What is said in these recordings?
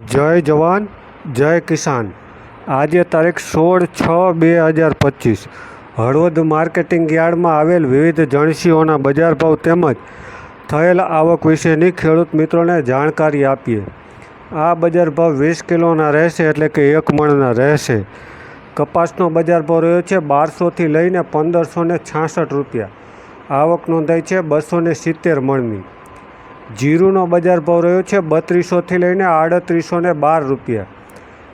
જય જવાન, જય કિસાન. આજે તારીખ સોળ છ બે હજાર પચીસ. હળવદ માર્કેટિંગ યાર્ડમાં આવેલ વિવિધ જણસીઓના બજાર ભાવ તેમજ થયેલ આવક વિશેની ખેડૂત મિત્રોને જાણકારી આપીએ. આ બજાર ભાવ વીસ કિલોના રહેશે એટલે કે એક મણના રહેશે. કપાસનો બજાર ભાવ રહ્યો છે બારસોથી લઈને પંદરસો ને છાસઠ રૂપિયા. આવક નોંધાઈ છે બસો સિત્તેર મણની. જીરુનો બજાર ભાવ રહ્યો છે બત્રીસોથી લઈને આડત્રીસો ને બાર રૂપિયા.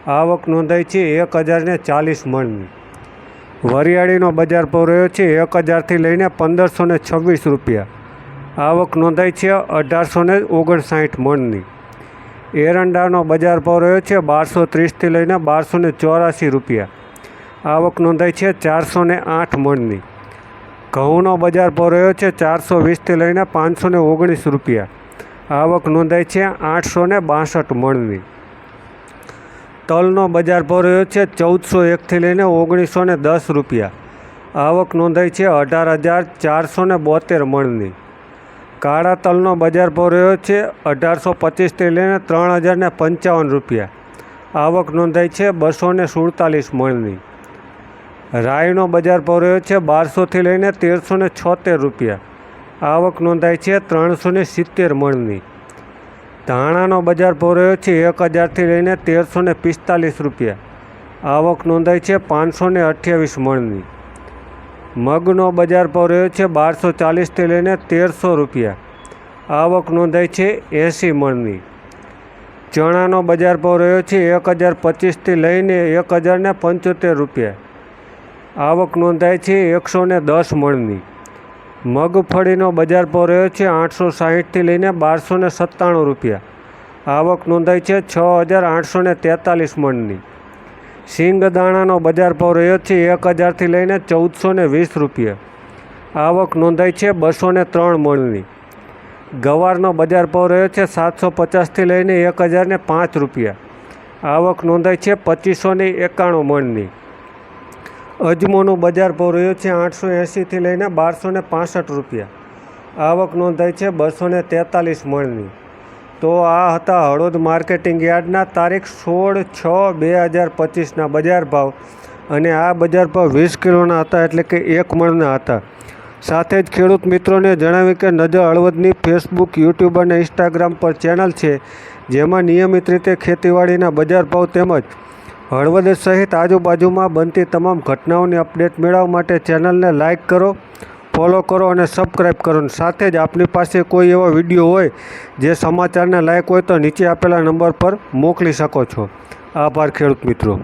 આવક નોંધાઈ છે એક હજાર ને ચાલીસ મણની. વરિયાળીનો બજાર ભાવ રહ્યો છે એક હજારથી લઈને પંદરસો ને છવ્વીસ રૂપિયા. આવક નોંધાઈ છે અઢારસો ને ઓગણસાઠ મણની. એરંડાનો બજાર ભાવ રહ્યો છે બારસો ત્રીસથી લઈને બારસો ને ચોરાસી રૂપિયા. આવક નોંધાઈ છે ચારસો ને આઠ મણની. ઘઉંનો બજાર ભાવ રહ્યો છે ચારસો વીસથી લઈને પાંચસો ને ઓગણીસ રૂપિયા. આવક નોંધાઈ છે આઠસો ને બાસઠ મણની. તલનો બજાર ભાવ રહ્યો છે ચૌદસો એકથી લઈને ઓગણીસો ને દસ રૂપિયા. આવક નોંધાઈ છે અઢાર હજાર ચારસો ને બોતેર મણની. કાળા તલનો બજાર ભાવ રહ્યો છે અઢારસો પચીસથી લઈને ત્રણ હજાર ને પંચાવન રૂપિયા. આવક નોંધાઈ છે બસો ને સુડતાલીસ મણની. રાઈનો બજાર ભાવ રહ્યો છે બારસોથી લઈને તેરસો ને છોતેર રૂપિયા. આવક નોંધાઈ છે ત્રણસો ને સિત્તેર મણની. ધાણાનો બજાર ભાવ રહ્યો છે એક હજારથી લઈને તેરસો ને પિસ્તાલીસ રૂપિયા. આવક નોંધાઈ છે પાંચસો ને અઠ્યાવીસ મણની. મગનો બજાર ભાવ રહ્યો છે બારસો ચાલીસથી લઈને તેરસો રૂપિયા. આવક નોંધાઈ છે એંસી મણની. ચણાનો બજાર ભાવ રહ્યો છે એક હજાર પચીસથી લઈને એક હજારને પંચોતેર રૂપિયા. આવક નોંધાઈ છે એકસો ને દસ મણની. મગફળીનો બજાર રહ્યો છે આઠસો સાહીઠથી લઈને બારસો ને સત્તાણું રૂપિયા. આવક નોંધાઈ છે છ હજાર આઠસો ને તેતાલીસ મણની. સિંગ દાણાનો બજાર ભાવ રહ્યો છે એક હજારથી લઈને ચૌદસો ને વીસ રૂપિયા. આવક નોંધાઈ છે બસો ને ત્રણ મણની. ગવારનો બજાર ભાવ રહ્યો છે સાતસો પચાસથી લઈને એક હજાર ને પાંચ રૂપિયા. આવક નોંધાઈ છે પચીસો ને એકાણું મણની. અજમોનો બજાર ભાવ રહ્યો છે આઠસો એંશીથી લઈને બારસો ને પાસઠ રૂપિયા. આવક નોંધાઈ છે બસો ને તેતાલીસ મણની. તો આ હતા હળોદ માર્કેટિંગ યાર્ડના તારીખ સોળ છ બે હજાર પચીસના બજાર ભાવ. અને આ બજાર ભાવ વીસ કિલોના હતા એટલે કે એક મણના હતા. સાથે જ ખેડૂત મિત્રોને જણાવ્યું કે નજર હળવદની ફેસબુક, યુટ્યુબ અને ઇન્સ્ટાગ્રામ પર ચેનલ છે, જેમાં નિયમિત રીતે ખેતીવાડીના બજાર ભાવ તેમજ હળવદ સહિત આજુબાજુમાં બનતી તમામ ઘટનાઓની અપડેટ મેળવવા માટે ચેનલને લાઇક કરો, ફોલો કરો અને સબસ્ક્રાઈબ કરો. સાથે જ આપની પાસે કોઈ એવો વીડિયો હોય જે સમાચારને લાયક હોય તો નીચે આપેલા નંબર પર મોકલી શકો છો. આભાર ખેડૂત મિત્રો.